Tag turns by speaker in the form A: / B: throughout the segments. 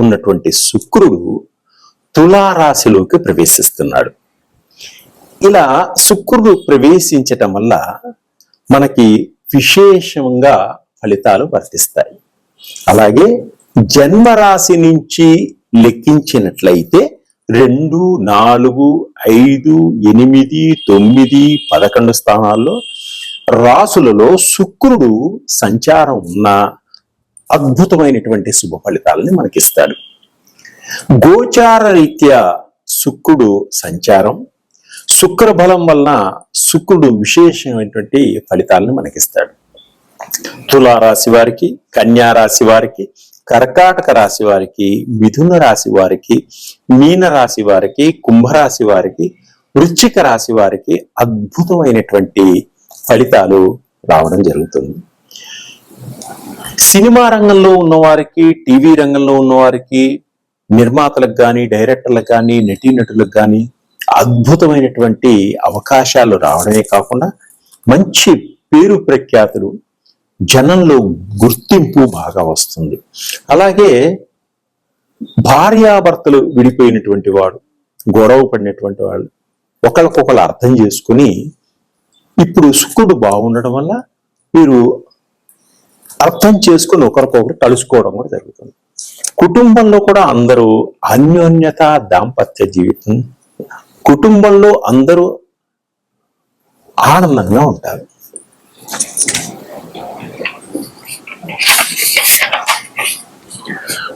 A: ఉన్నటువంటి శుక్రుడు తులారాశిలోకి ప్రవేశిస్తున్నాడు. ఇలా శుక్రుడు ప్రవేశించటం వల్ల మనకి విశేషంగా ఫలితాలు వర్తిస్తాయి. అలాగే జన్మరాశి నుంచి లెక్కించినట్లయితే రెండు నాలుగు ఐదు ఎనిమిది తొమ్మిది పదకొండు స్థానాల్లో రాసులలో శుక్రుడు సంచారం ఉన్న అద్భుతమైనటువంటి శుభ ఫలితాలని మనకిస్తాడు. గోచార రీత్యా శుక్రుడు సంచారం శుక్ర బలం వలన శుక్రుడు విశేషమైనటువంటి ఫలితాలను మనకిస్తాడు. తులారాశి వారికి కన్యారాశి వారికి కర్కాటక రాశి వారికి మిథున రాశి వారికి మీన రాశి వారికి కుంభరాశి వారికి వృశ్చిక రాశి వారికి అద్భుతమైనటువంటి ఫలితాలు రావడం జరుగుతుంది. సినిమా రంగంలో ఉన్నవారికి టీవీ రంగంలో ఉన్నవారికి నిర్మాతలకు కానీ డైరెక్టర్లకు కానీ నటీనటులకు కానీ అద్భుతమైనటువంటి అవకాశాలు రావడమే కాకుండా మంచి పేరు ప్రఖ్యాతులు జనంలో గుర్తింపు బాగా వస్తుంది. అలాగే భార్యాభర్తలు విడిపోయినటువంటి వాడు గొడవ పడినటువంటి వాళ్ళు ఒకరికొకరు అర్థం చేసుకుని ఇప్పుడు శుక్రుడు బాగుండడం వల్ల వీరు అర్థం చేసుకుని ఒకరికొకరు కలుసుకోవడం కూడా జరుగుతుంది. కుటుంబంలో కూడా అందరూ అన్యోన్యత దాంపత్య జీవితం కుటుంబంలో అందరూ ఆనందంగా ఉంటారు.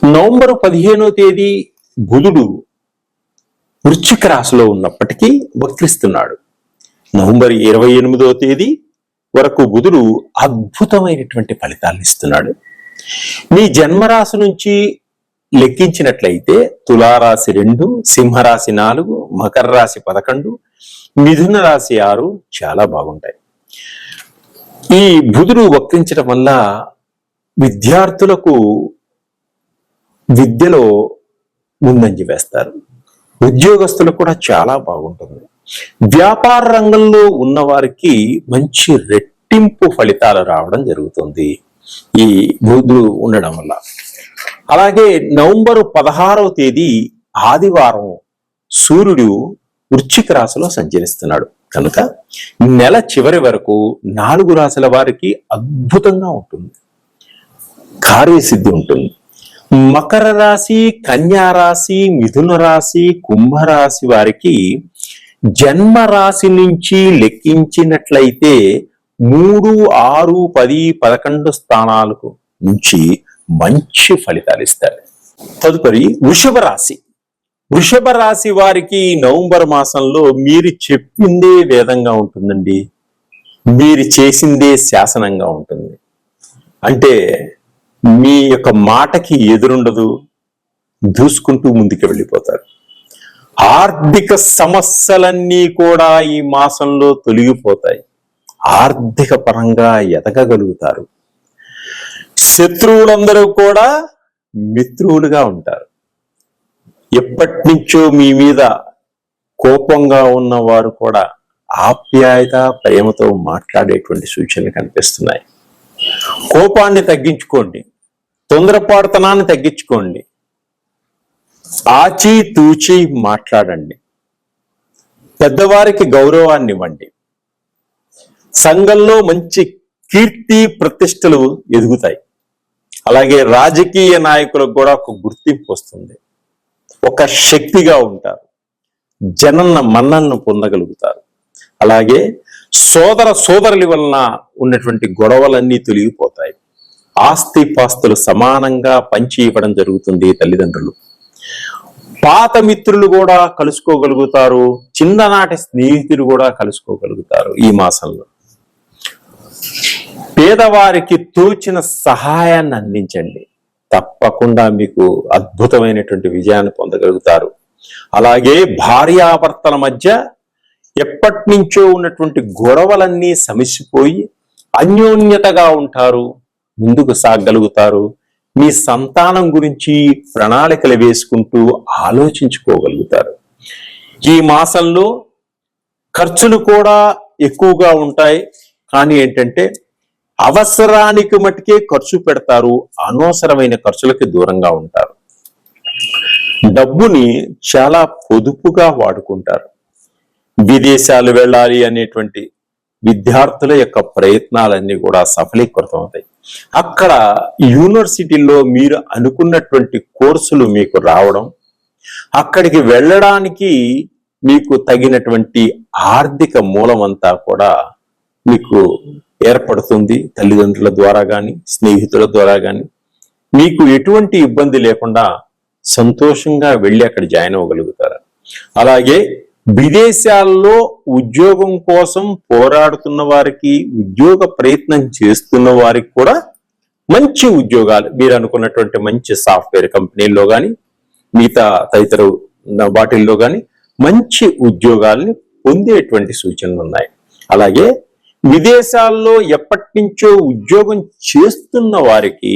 A: నవంబర్ పదిహేనో తేదీ బుధుడు వృశ్చిక రాశిలో ఉన్నప్పటికీ వక్రిస్తున్నాడు. నవంబర్ ఇరవై ఎనిమిదో తేదీ వరకు బుధుడు అద్భుతమైనటువంటి ఫలితాలను ఇస్తున్నాడు. మీ జన్మరాశి నుంచి లెక్కించినట్లయితే తులారాశి రెండు సింహరాశి నాలుగు మకర రాశి పదకొండు మిథున రాశి ఆరు చాలా బాగుంటాయి. ఈ బుధుడు వక్రించడం వల్ల విద్యార్థులకు విద్యలో ముందంజ వేస్తారు. ఉద్యోగస్తులకు కూడా చాలా బాగుంటుంది. వ్యాపార రంగంలో ఉన్న వారికి మంచి రెట్టింపు ఫలితాలు రావడం జరుగుతుంది. ఈ బుధుడు ఉండడం వల్ల. అలాగే నవంబర్ పదహారవ తేదీ ఆదివారం సూర్యుడు వృశ్చిక రాశిలో సంచరిస్తున్నాడు. కనుక నెల చివరి వరకు నాలుగు రాశుల వారికి అద్భుతంగా ఉంటుంది. కార్యసిద్ధి ఉంటుంది. మకర రాశి కన్యా రాశి మిథున రాశి కుంభరాశి వారికి జన్మ రాశి నుంచి లెక్కించినట్లయితే మూడు ఆరు పది పదకొండు స్థానాలకు నుంచి మంచి ఫలితాలు ఇస్తారు. తదుపరి వృషభ రాశి. వృషభ రాశి వారికి నవంబర్ మాసంలో మీరు చెప్పిందే వేదంగా ఉంటుందండి. మీరు చేసిందే శాసనంగా ఉంటుంది. అంటే మీ యొక్క మాటకి ఎదురుండదు. దూసుకుంటూ ముందుకు వెళ్ళిపోతారు. ఆర్థిక సమస్యలన్నీ కూడా ఈ మాసంలో తొలగిపోతాయి. ఆర్థిక పరంగా ఎదగగలుగుతారు. శత్రువులందరూ కూడా మిత్రువులుగా ఉంటారు. ఎప్పటి నుంచో మీ మీద కోపంగా ఉన్నవారు కూడా ఆప్యాయత ప్రేమతో మాట్లాడేటువంటి సూచనలు కనిపిస్తున్నాయి. కోపాన్ని తగ్గించుకోండి. తొందరపాటుతనాన్ని తగ్గించుకోండి. ఆచి తూచి మాట్లాడండి. పెద్దవారికి గౌరవాన్ని ఇవ్వండి సంఘంలో మంచి కీర్తి ప్రతిష్టలు ఎదుగుతాయి. అలాగే రాజకీయ నాయకులకు కూడా ఒక గుర్తింపు వస్తుంది. ఒక శక్తిగా ఉంటారు. జనన్న మన్నన్ను పొందగలుగుతారు. అలాగే సోదర సోదరుల వలన ఉన్నటువంటి గొడవలన్నీ తొలగిపోతాయి. ఆస్తి పాస్తులు సమానంగా పంచి ఇవ్వడం జరుగుతుంది తల్లిదండ్రులు. పాత మిత్రులు కూడా కలుసుకోగలుగుతారు చిన్ననాటి స్నేహితులు కూడా కలుసుకోగలుగుతారు ఈ మాసంలో. పేదవారికి తోచిన సహాయాన్ని అందించండి. తప్పకుండా మీకు అద్భుతమైనటువంటి విజయాన్ని పొందగలుగుతారు. అలాగే భార్యాభర్తల మధ్య ఎప్పటి నుంచో ఉన్నటువంటి గొడవలన్నీ సమిసిపోయి అన్యోన్యతగా ఉంటారు ముందుకు సాగలుగుతారు మీ సంతానం గురించి ప్రణాళికలు వేసుకుంటూ ఆలోచించుకోగలుగుతారు. ఈ మాసంలో ఖర్చులు కూడా ఎక్కువగా ఉంటాయి. కానీ ఏంటంటే అవసరానికి మటుకే ఖర్చు పెడతారు. అనవసరమైన ఖర్చులకి దూరంగా ఉంటారు. డబ్బుని చాలా పొదుపుగా వాడుకుంటారు. విదేశాలు వెళ్ళాలి అనేటువంటి విద్యార్థుల యొక్క ప్రయత్నాలన్నీ కూడా సఫలీకృతం అవుతాయి అక్కడ యూనివర్సిటీలో మీరు అనుకున్నటువంటి కోర్సులు మీకు రావడం అక్కడికి వెళ్ళడానికి మీకు తగినటువంటి ఆర్థిక మూలమంతా కూడా మీకు ఏర్పడుతుంది. తల్లిదండ్రుల ద్వారా కానీ స్నేహితుల ద్వారా కానీ మీకు ఎటువంటి ఇబ్బంది లేకుండా సంతోషంగా వెళ్ళి అక్కడ జాయిన్ అవ్వగలుగుతారు? అలాగే విదేశాల్లో ఉద్యోగం కోసం పోరాడుతున్న వారికి ఉద్యోగ ప్రయత్నం చేస్తున్న వారికి కూడా మంచి ఉద్యోగాలు. మీరు అనుకున్నటువంటి మంచి సాఫ్ట్వేర్ కంపెనీల్లో కానీ మిగతా తదితర వాటిల్లో కానీ మంచి ఉద్యోగాల్ని పొందేటువంటి సూచనలు ఉన్నాయి. అలాగే విదేశాల్లో ఎప్పటి నుంచో ఉద్యోగం చేస్తున్న వారికి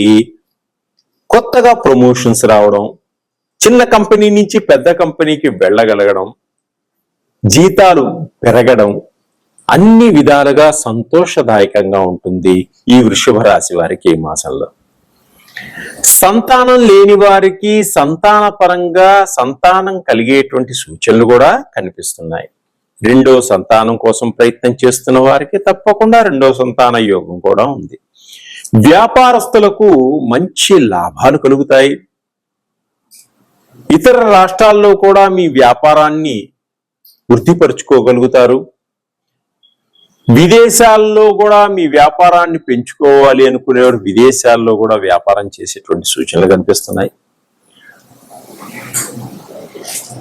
A: కొత్తగా ప్రమోషన్స్ రావడం చిన్న కంపెనీ నుంచి పెద్ద కంపెనీకి వెళ్ళగలగడం జీతాలు పెరగడం అన్ని విధాలుగా సంతోషదాయకంగా ఉంటుంది ఈ వృషభ రాశి వారికి ఈ మాసంలో. సంతానం లేని వారికి సంతాన పరంగా సంతానం కలిగేటువంటి సూచనలు కూడా కనిపిస్తున్నాయి. రెండో సంతానం కోసం ప్రయత్నం చేస్తున్న వారికి తప్పకుండా రెండో సంతాన యోగం కూడా ఉంది. వ్యాపారస్తులకు మంచి లాభాలు కలుగుతాయి. ఇతర రాష్ట్రాల్లో కూడా మీ వ్యాపారాన్ని వృద్ధిపరుచుకోగలుగుతారు విదేశాల్లో కూడా మీ వ్యాపారాన్ని పెంచుకోవాలి అనుకునేవారు విదేశాల్లో కూడా వ్యాపారం చేసేటువంటి సూచనలు కనిపిస్తున్నాయి.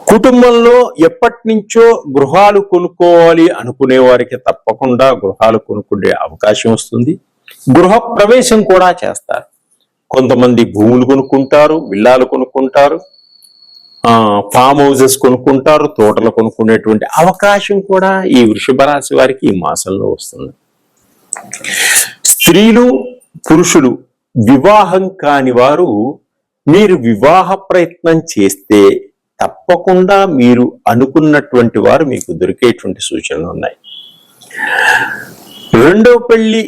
A: కుటుంబంలో ఎప్పటి నుంచో గృహాలు కొనుక్కోవాలి అనుకునే వారికి తప్పకుండా గృహాలు కొనుక్కునే అవకాశం వస్తుంది. గృహ ప్రవేశం కూడా చేస్తారు. కొంతమంది భూములు కొనుక్కుంటారు విల్లాలు కొనుక్కుంటారు. ఫామ్ హౌసెస్ కొనుక్కుంటారు తోటలు కొనుక్కునేటువంటి అవకాశం కూడా ఈ వృషభ రాశి వారికి ఈ మాసంలో వస్తుంది. స్త్రీలు పురుషులు వివాహం కాని వారు మీరు వివాహ ప్రయత్నం చేస్తే తప్పకుండా మీరు అనుకున్నటువంటి వారు మీకు దొరికేటువంటి సూచనలు ఉన్నాయి. రెండో పెళ్ళి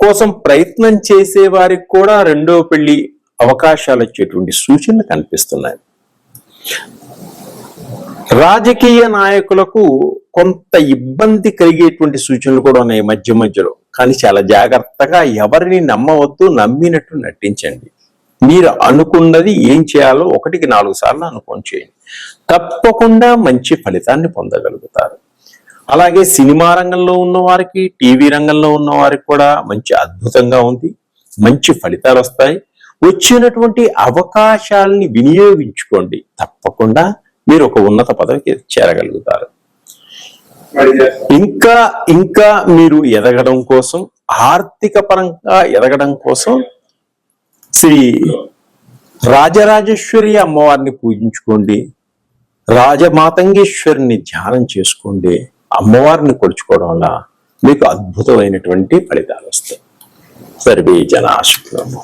A: కోసం ప్రయత్నం చేసే వారికి కూడా రెండో పెళ్ళి అవకాశాలు వచ్చేటువంటి సూచనలు కనిపిస్తున్నాయి. రాజకీయ నాయకులకు కొంత ఇబ్బంది కలిగేటువంటి సూచనలు కూడా ఉన్నాయి మధ్య మధ్యలో. కానీ చాలా జాగ్రత్తగా ఎవరిని నమ్మవద్దు నమ్మినట్టు నటించండి. మీరు అనుకున్నది ఏం చేయాలో ఒకటికి నాలుగు సార్లు అనుకోని చేయండి. తప్పకుండా మంచి ఫలితాన్ని పొందగలుగుతారు. అలాగే సినిమా రంగంలో ఉన్న వారికి టీవీ రంగంలో ఉన్న వారికి కూడా మంచి అద్భుతంగా ఉంది. మంచి ఫలితాలు వస్తాయి. వచ్చినటువంటి అవకాశాలని వినియోగించుకోండి. తప్పకుండా మీరు ఒక ఉన్నత పదవికి చేరగలుగుతారు. ఇంకా ఇంకా మీరు ఎదగడం కోసం ఆర్థిక పరంగా ఎదగడం కోసం శ్రీ రాజరాజేశ్వరి అమ్మవారిని పూజించుకోండి. రాజమాతంగేశ్వరిని ధ్యానం చేసుకోండి. అమ్మవారిని కొలుచుకోవడం వల్ల మీకు అద్భుతమైనటువంటి ఫలితాలు వస్తాయి. సర్వే జనాశుభ్రము